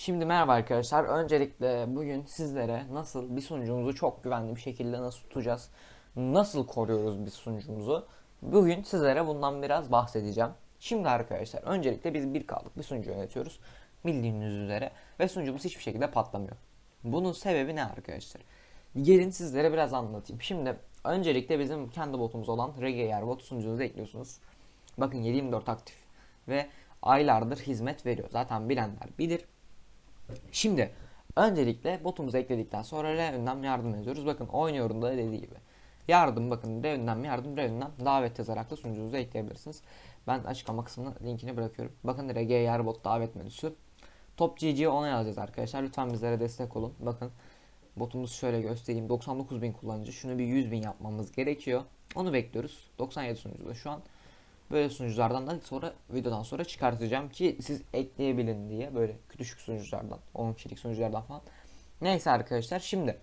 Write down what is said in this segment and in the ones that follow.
Şimdi merhaba arkadaşlar. Öncelikle bugün sizlere nasıl bir sunucumuzu çok güvenli bir şekilde nasıl tutacağız, nasıl koruyoruz bir sunucumuzu. Bugün sizlere bundan biraz bahsedeceğim. Şimdi arkadaşlar öncelikle biz bir kaldık bir sunucu yönetiyoruz. Bildiğiniz üzere ve sunucumuz hiçbir şekilde patlamıyor. Bunun sebebi ne arkadaşlar? Gelin sizlere biraz anlatayım. Şimdi öncelikle bizim kendi botumuz olan Regeyer bot sunucunuza ekliyorsunuz. Bakın 724 aktif ve aylardır hizmet veriyor. Zaten bilenler bilir. Şimdi öncelikle botumuzu ekledikten sonra Reven'den yardım ediyoruz. Bakın oynuyorum da dediği gibi. Yardım bakın Reven'den yardım Reven'den davet yazarak da sunucunuza ekleyebilirsiniz. Ben açıklama kısmına linkini bırakıyorum. Bakın RG Yerbot davet menüsü. Top GG'ye ona yazacağız arkadaşlar. Lütfen bizlere destek olun. Bakın botumuz şöyle göstereyim. 99.000 kullanıcı. Şunu bir 100.000 yapmamız gerekiyor. Onu bekliyoruz. 97 sunucuda şu an. Böyle sunuculardan da sonra videodan sonra çıkartacağım ki siz ekleyebilin diye böyle küçük sunuculardan 10 kişilik sunuculardan falan. Neyse arkadaşlar şimdi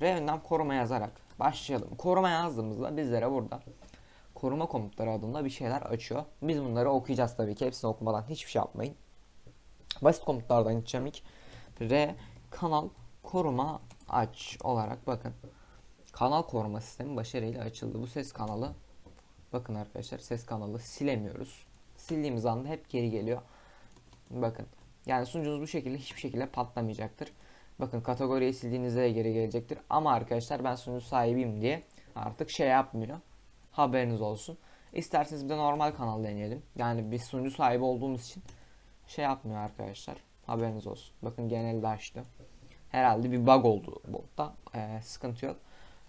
Reven'den koruma yazarak başlayalım. Koruma yazdığımızda bizlere burada koruma komutları adında bir şeyler açıyor. Biz bunları okuyacağız tabii ki. Hepsini okumadan hiçbir şey yapmayın. Basit komutlardan gideceğim ilk. R kanal koruma aç olarak bakın. Kanal koruma sistemi başarıyla açıldı. Bu ses kanalı Bakın arkadaşlar ses kanalı silemiyoruz. Sildiğimiz anda hep geri geliyor. Bakın. Yani sunucunuz bu şekilde hiçbir şekilde patlamayacaktır. Bakın kategoriyi sildiğinizde de geri gelecektir. Ama arkadaşlar ben sunucu sahibiyim diye artık şey yapmıyor. Haberiniz olsun. İsterseniz bir de normal kanal deneyelim. Yani biz sunucu sahibi olduğumuz için şey yapmıyor arkadaşlar. Haberiniz olsun. Bakın genelde açtı. Herhalde bir bug oldu botta. Ee, sıkıntı yok.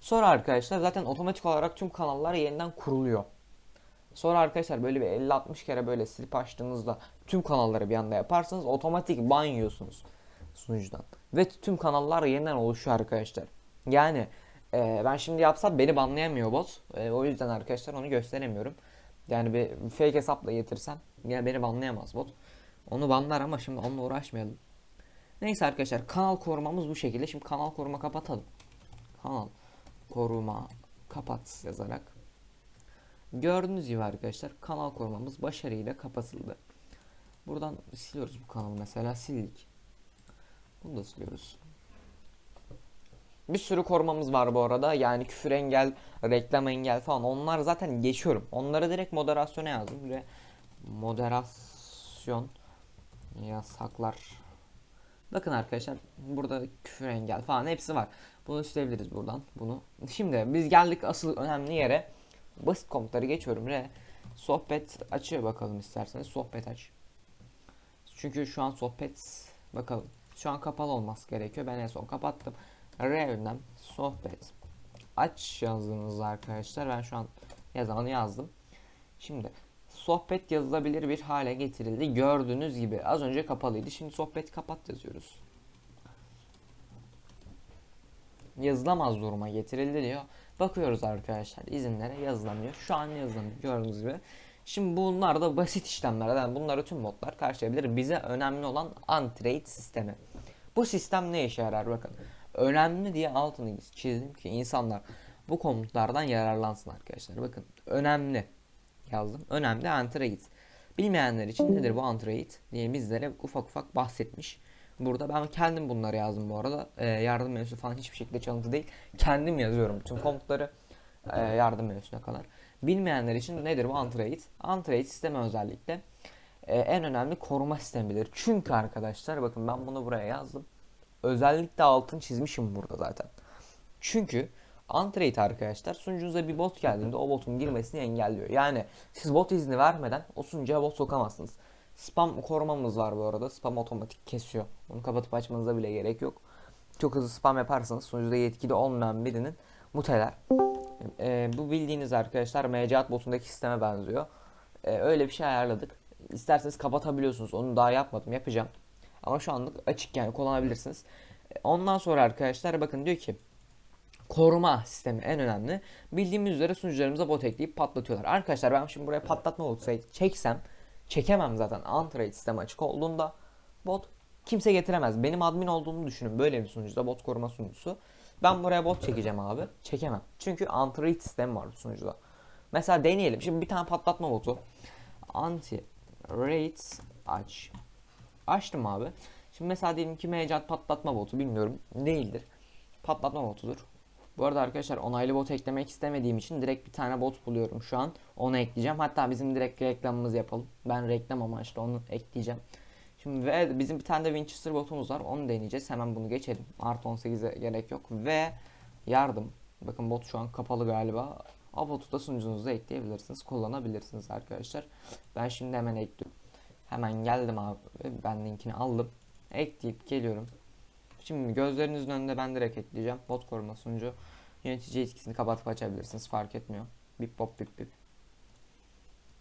Sonra arkadaşlar zaten otomatik olarak tüm kanallar yeniden kuruluyor. Sonra arkadaşlar böyle bir 50-60 kere böyle silip açtığınızda tüm kanalları bir anda yaparsanız otomatik ban yiyorsunuz sunucudan. Ve tüm kanallar yeniden oluşuyor arkadaşlar. Yani e, ben şimdi yapsam beni banlayamıyor bot. E, o yüzden arkadaşlar onu gösteremiyorum. Yani bir fake hesapla getirsem yine beni banlayamaz bot. Onu banlar ama şimdi onunla uğraşmayalım. Neyse arkadaşlar kanal korumamız bu şekilde. Şimdi kanal koruma kapatalım. Kanal koruma kapat yazarak gördüğünüz gibi arkadaşlar kanal korumamız başarıyla kapatıldı. Buradan siliyoruz bu kanalı mesela sildik. Bunu da siliyoruz. Bir sürü korumamız var bu arada. Yani küfür engel, reklam engel falan. Onlar zaten geçiyorum. Onları direkt moderasyona yazdım ve moderasyon yasaklar. Bakın arkadaşlar burada küfür engel falan hepsi var. Bunu silebiliriz buradan. Bunu. Şimdi biz geldik asıl önemli yere. Basit komutları geçiyorum. Re sohbet açıyor bakalım isterseniz. Sohbet aç. Çünkü şu an sohbet bakalım. Şu an kapalı olması gerekiyor. Ben en son kapattım. R ünlem sohbet aç yazdığınızda arkadaşlar ben şu an yazanı yazdım. Şimdi sohbet yazılabilir bir hale getirildi. Gördüğünüz gibi az önce kapalıydı. Şimdi sohbet kapat yazıyoruz. Yazılamaz duruma getirildi diyor. Bakıyoruz arkadaşlar izinlere yazılamıyor. Şu an yazılamıyor gördüğünüz gibi. Şimdi bunlar da basit işlemlerden bunları tüm botlar karşılayabilir. Bize önemli olan untrade sistemi. Bu sistem ne işe yarar bakın. Önemli diye altını çizdim ki insanlar bu komutlardan yararlansın arkadaşlar. Bakın önemli yazdım. Önemli untrade. Bilmeyenler için nedir bu untrade diye bizlere ufak ufak bahsetmiş. Burada ben kendim bunları yazdım bu arada. Ee, yardım menüsü falan hiçbir şekilde çalıntı değil. Kendim yazıyorum bütün komutları e, yardım menüsüne kadar. Bilmeyenler için nedir bu Untrade? Untrade sistemi özellikle e, en önemli koruma sistemidir. Çünkü arkadaşlar bakın ben bunu buraya yazdım. Özellikle altın çizmişim burada zaten. Çünkü Untrade arkadaşlar sunucunuza bir bot geldiğinde o botun girmesini engelliyor. Yani siz bot izni vermeden o sunucuya bot sokamazsınız. Spam korumamız var bu arada. Spam otomatik kesiyor. Onu kapatıp açmanıza bile gerek yok. Çok hızlı spam yaparsanız sonuçta yetkili olmayan birinin muteler. Ee, bu bildiğiniz arkadaşlar MCAT botundaki sisteme benziyor. Ee, öyle bir şey ayarladık. İsterseniz kapatabiliyorsunuz. Onu daha yapmadım. Yapacağım. Ama şu anlık açık yani kullanabilirsiniz. Ee, ondan sonra arkadaşlar bakın diyor ki koruma sistemi en önemli. Bildiğimiz üzere sunucularımıza bot ekleyip patlatıyorlar. Arkadaşlar ben şimdi buraya patlatma olsaydı çeksem çekemem zaten. Android sistem açık olduğunda bot kimse getiremez. Benim admin olduğumu düşünün. Böyle bir sunucuda bot koruma sunucusu. Ben buraya bot çekeceğim abi. Çekemem. Çünkü Android sistemi var bu sunucuda. Mesela deneyelim. Şimdi bir tane patlatma botu. Anti rates aç. Açtım abi. Şimdi mesela diyelim ki mecaz patlatma botu bilmiyorum değildir. Patlatma botudur. Bu arada arkadaşlar onaylı bot eklemek istemediğim için direkt bir tane bot buluyorum şu an. Onu ekleyeceğim. Hatta bizim direkt reklamımızı yapalım. Ben reklam amaçlı onu ekleyeceğim. Şimdi ve bizim bir tane de Winchester botumuz var. Onu deneyeceğiz. Hemen bunu geçelim. Artı 18'e gerek yok. Ve yardım. Bakın bot şu an kapalı galiba. O botu da sunucunuza ekleyebilirsiniz. Kullanabilirsiniz arkadaşlar. Ben şimdi hemen ekliyorum. Hemen geldim abi. Ben linkini aldım. Ekleyip geliyorum. Şimdi gözlerinizin önünde ben direkt ekleyeceğim. Bot koruma sunucu. Yönetici etkisini kapatıp açabilirsiniz. Fark etmiyor. Bip bop bip bip.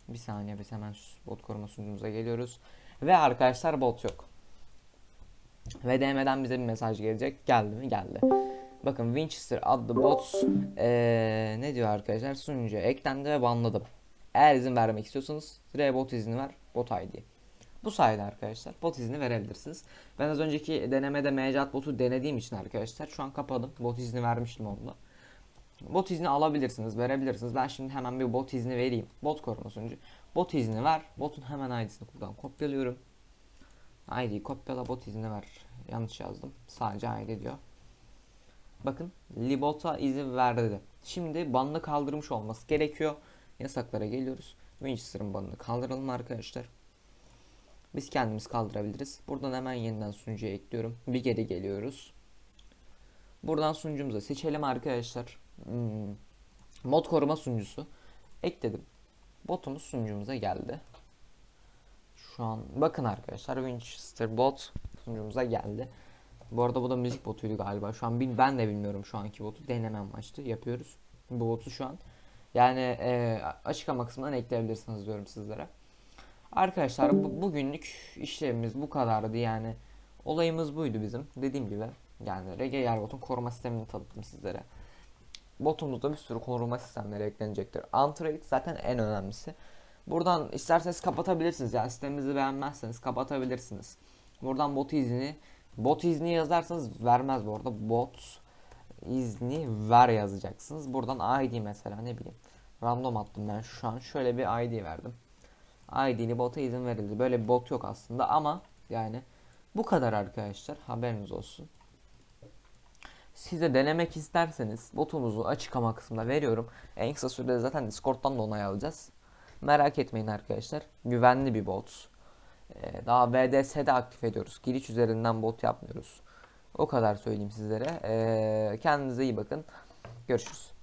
Bir saniye biz hemen bot koruma sunucumuza geliyoruz. Ve arkadaşlar bot yok. Ve DM'den bize bir mesaj gelecek. Geldi mi? Geldi. Bakın Winchester adlı bot ee, ne diyor arkadaşlar? Sunucuya eklendi ve banladım. Eğer izin vermek istiyorsanız sıraya bot izni ver. Bot ID. Bu sayede arkadaşlar bot izni verebilirsiniz. Ben az önceki denemede mcat botu denediğim için arkadaşlar şu an kapadım. Bot izni vermiştim onda. Bot izni alabilirsiniz, verebilirsiniz. Ben şimdi hemen bir bot izni vereyim. Bot koruma sunucu. Bot izni ver. Botun hemen ID'sini buradan kopyalıyorum. ID kopyala bot izni ver. Yanlış yazdım. Sadece ID diyor. Bakın Libot'a izin verdi. Şimdi banını kaldırmış olması gerekiyor. Yasaklara geliyoruz. Winchester'ın banını kaldıralım arkadaşlar. Biz kendimiz kaldırabiliriz. Buradan hemen yeniden sunucuya ekliyorum. Bir geri geliyoruz. Buradan sunucumuza seçelim arkadaşlar. Hmm. Mod koruma sunucusu. Ekledim. Botumuz sunucumuza geldi. Şu an bakın arkadaşlar Winchester bot sunucumuza geldi. Bu arada bu da müzik botuydu galiba. Şu an ben de bilmiyorum şu anki botu. Deneme amaçlı yapıyoruz. Bu botu şu an. Yani e, açıklama kısmından ekleyebilirsiniz diyorum sizlere. Arkadaşlar bu, bugünlük işlemimiz bu kadardı yani. Olayımız buydu bizim. Dediğim gibi yani RG Yerbot'un koruma sistemini tanıttım sizlere. Botumuzda bir sürü koruma sistemleri eklenecektir. Antrate zaten en önemlisi. Buradan isterseniz kapatabilirsiniz. Yani sistemimizi beğenmezseniz kapatabilirsiniz. Buradan bot izni bot izni yazarsanız vermez bu arada. Bot izni ver yazacaksınız. Buradan ID mesela ne bileyim. Random attım ben şu an. Şöyle bir ID verdim. ID'li bota izin verildi. Böyle bir bot yok aslında ama yani bu kadar arkadaşlar. Haberiniz olsun. Siz de denemek isterseniz botumuzu açıklama kısmında veriyorum. En kısa sürede zaten Discord'dan da onay alacağız. Merak etmeyin arkadaşlar. Güvenli bir bot. Ee, daha VDS'de aktif ediyoruz. Giriş üzerinden bot yapmıyoruz. O kadar söyleyeyim sizlere. Ee, kendinize iyi bakın. Görüşürüz.